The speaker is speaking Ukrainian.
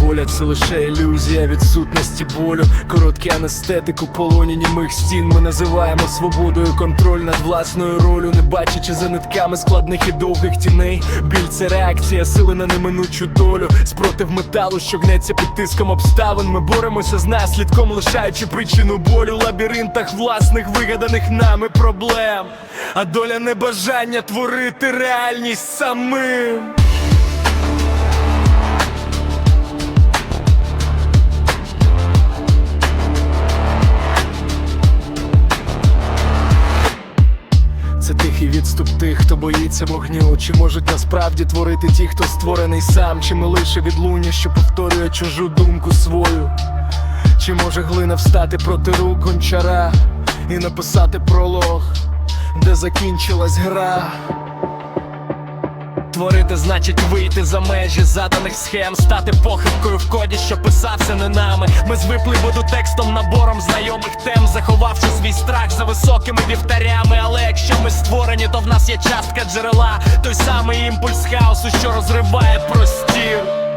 доля це лише ілюзія відсутності болю. Короткий анестетик у полоні німих стін. Ми називаємо свободою контроль над власною ролю, не бачачи за нитками складних і довгих тіней. Біль це реакція, сили на неминучу долю. Спротив металу, що гнеться під тиском обставин. Ми боремося з наслідком, лишаючи причину болю лабіринтах власних вигаданих нами проблем. А доля небажання творити реальність самим. Тихий відступ тих, хто боїться вогню. Чи можуть насправді творити ті, хто створений сам, чи ми лише відлуння, що повторює чужу думку свою? Чи може глина встати проти рук гончара і написати пролог, де закінчилась гра? Творити значить вийти за межі заданих схем, стати похибкою в коді, що писався не нами. Ми звикли воду текстом, набором знайомих тем, заховавши свій страх за високими вівтарями. Але якщо ми створені, то в нас є частка джерела, той самий імпульс хаосу, що розриває простір.